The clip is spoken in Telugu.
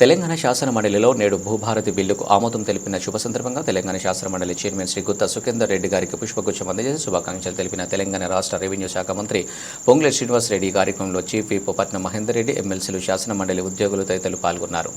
తెలంగాణ శాసన మండలిలో నేడు భూభారతి బిల్లుకు ఆమోదం తెలిపిన శుభ సందర్భంగా తెలంగాణ శాసన మండలి చైర్మన్ శ్రీ గుత్తా సుఖేందర్ రెడ్డి గారికి పుష్పగుచ్చం అందజేసి శుభాకాంక్షలు తెలిపిన తెలంగాణ రాష్ట్ర రెవెన్యూ శాఖ మంత్రి పొంగుల శ్రీనివాస్ రెడ్డి కార్యక్రమంలో చీఫ్ విప్ పట్నం మహేందర్ రెడ్డి ఎమ్మెల్సీలు శాసన మండలి ఉద్యోగులు తదితరులు పాల్గొన్నారు.